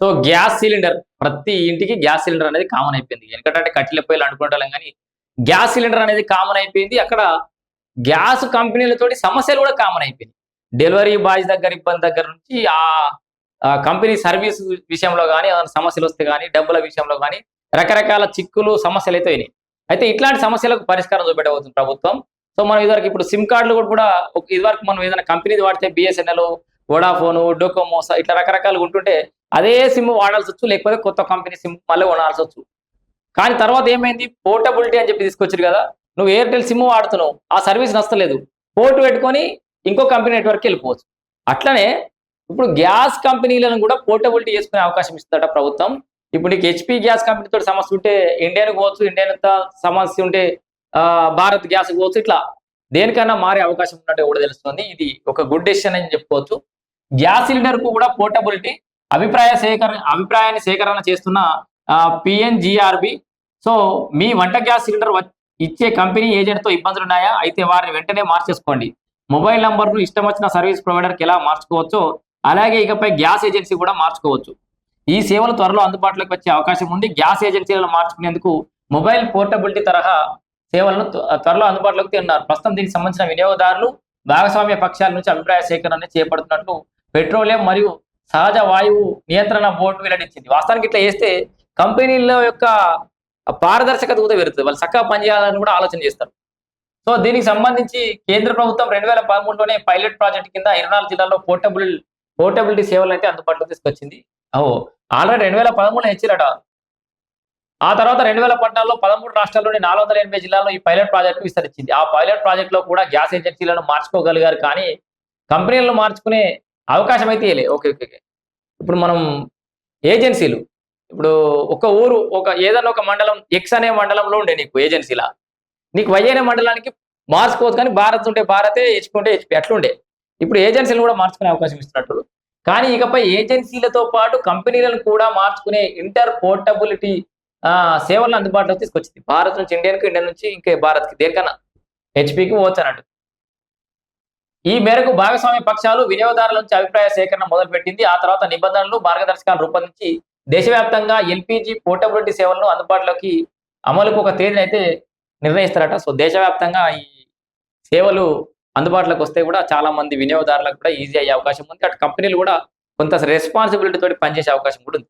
So gas cylinder ప్రతి ఇంటికి gas cylinder అనేది కామన్ అయిపోయింది. ఎందుకంటే కట్టెల పొయ్యిలు అనుకుంటాం కానీ గ్యాస్ సిలిండర్ అనేది కామన్ అయిపోయింది. అక్కడ గ్యాస్ కంపెనీలతోటి సమస్యలు కూడా కామన్ అయిపోయింది డెలివరీ బాయ్స్ దగ్గర ఇబ్బంది దగ్గర నుంచి ఆ కంపెనీ సర్వీస్ విషయంలో కానీ సమస్యలు వస్తే కానీ డబ్బుల విషయంలో కానీ రకరకాల చిక్కులు సమస్యలు అయితే అయినాయి. అయితే ఇట్లాంటి సమస్యలకు పరిష్కారం చూపెట్టబోతుంది ప్రభుత్వం. సో మనం ఇదివరకు ఇప్పుడు సిమ్ కార్డులు కూడా ఇదివరకు మనం ఏదైనా కంపెనీది వాడితే బిఎస్ఎన్ఎల్ వోడాఫోన్ డోకోమోసా ఇట్లా రకరకాలు ఉంటుంటే అదే సిమ్ వాడాల్సి వచ్చు లేకపోతే కొత్త కంపెనీ సిమ్ మళ్ళీ కొనాల్సి వచ్చు కానీ తర్వాత ఏమైంది? పోర్టబిలిటీ అని చెప్పి తీసుకొచ్చారు కదా నువ్వు ఎయిర్టెల్ సిమ్ వాడుతున్నావు ఆ సర్వీస్ నచ్చలేదు. పోర్ట్ పెట్టుకొని ఇంకో కంపెనీ నెట్వర్క్కి వెళ్ళిపోవచ్చు. అట్లనే ఇప్పుడు గ్యాస్ కంపెనీలను కూడా పోర్టబిలిటీ చేసుకునే అవకాశం ఇస్తుందట ప్రభుత్వం. ఇప్పుడు నీకు హెచ్పి గ్యాస్ కంపెనీతో సమస్య ఉంటే ఇండియాకి పోవచ్చు ఇండియన్ సమస్య ఉంటే ఆ, భారత్ గ్యాస్ పోవచ్చు ఇట్లా. దేనికన్నా మారే అవకాశం ఉన్నట్టు కూడా తెలుస్తుంది. ఇది ఒక గుడ్ డెసిషన్ అని చెప్పుకోవచ్చు. గ్యాస్ సిలిండర్కు కూడా పోర్టబిలిటీ అభిప్రాయ సేకరణ అభిప్రాయాన్ని సేకరణ చేస్తున్న పిఎన్జిఆర్బి సో మీ వంట గ్యాస్ సిలిండర్ ఇచ్చే కంపెనీ ఏజెంట్తో ఇబ్బందులు ఉన్నాయా అయితే వారిని వెంటనే మార్చేసుకోండి. మొబైల్ నంబర్ను ఇష్టం వచ్చిన సర్వీస్ ప్రొవైడర్కి ఎలా మార్చుకోవచ్చో అలాగే ఇకపై గ్యాస్ ఏజెన్సీ కూడా మార్చుకోవచ్చు. ఈ సేవలు త్వరలో అందుబాటులోకి వచ్చే అవకాశం ఉంది. గ్యాస్ ఏజెన్సీలను మార్చుకునేందుకు మొబైల్ పోర్టబిలిటీ తరహా సేవలను త్వరలో అందుబాటులోకి తెన్నారు ప్రస్తుతం దీనికి సంబంధించిన వినియోగదారులు భాగస్వామ్య పక్షాల నుంచి అభిప్రాయ సేకరణ చేపడుతున్నట్లు పెట్రోలియం మరియు సహజ వాయువు నియంత్రణ బోర్డు వెల్లడించింది. వాస్తవానికి ఇట్లా చేస్తే కంపెనీల యొక్క పారదర్శకత కూడా పెరుగుతుంది. వాళ్ళు చక్కగా పనిచేయాలని కూడా ఆలోచన చేస్తారు. సో దీనికి సంబంధించి కేంద్ర ప్రభుత్వం రెండు వేల పదమూడులోనే పైలట్ ప్రాజెక్ట్ కింద ఇరవై నాలుగు జిల్లాల్లో పోర్టబుల్ పోర్టబిలిటీ సేవలు అయితే అందుబాటులోకి తీసుకొచ్చింది. ఓ ఆల్రెడీ రెండు వేల పదమూడులో హెచ్చిరట ఆ తర్వాత రెండు వేల పద్నాలుగులో పదమూడు రాష్ట్రాల్లోని నాలుగు వందల ఎనభై జిల్లాల్లో ఈ పైలట్ ప్రాజెక్టు విస్తరించింది. ఆ పైలట్ ప్రాజెక్ట్లో కూడా గ్యాస్ ఏజెన్సీలను మార్చుకోగలిగారు కానీ కంపెనీలను మార్చుకునే అవకాశం అయితే ఇవ్వలే ఓకే ఓకే. ఇప్పుడు మనం ఏజెన్సీలు ఇప్పుడు ఒక ఊరు ఒక ఏదైనా ఒక మండలం ఎక్స్ అనే మండలంలో ఉండే నీకు ఏజెన్సీలా. నీకు వై అనే మండలానికి మార్చుకోవచ్చు కానీ భారత్ ఉంటే భారతే హెచ్చుకుంటే హెచ్పి అట్లుండే. ఇప్పుడు ఏజెన్సీలు కూడా మార్చుకునే అవకాశం ఇస్తున్నట్టు. కానీ ఇకపై ఏజెన్సీలతో పాటు కంపెనీలను కూడా మార్చుకునే ఇంటర్ పోర్టబిలిటీ ఆ సేవలను అందుబాటులో తీసుకొచ్చింది. భారత్ నుంచి ఇండియన్కి ఇండియన్ నుంచి ఇంకే భారత్కి దేనికన్నా హెచ్పికి పోవచ్చు అన్నట్టు. ఈ మేరకు భాగస్వామ్య పక్షాలు వినియోగదారుల నుంచి అభిప్రాయ సేకరణ మొదలుపెట్టింది. ఆ తర్వాత నిబంధనలు మార్గదర్శకాలు రూపొందించి దేశవ్యాప్తంగా ఎల్పిజి పోర్టబిలిటీ సేవలను అందుబాటులోకి అమలుకు ఒక తేదీని అయితే నిర్ణయిస్తారట. సో దేశవ్యాప్తంగా ఈ సేవలు అందుబాటులోకి వస్తే కూడా చాలా మంది వినియోగదారులకు కూడా ఈజీ అయ్యే అవకాశం ఉంది. అటు కంపెనీలు కూడా కొంత రెస్పాన్సిబిలిటీ తోటి పనిచేసే అవకాశం కూడా ఉంది.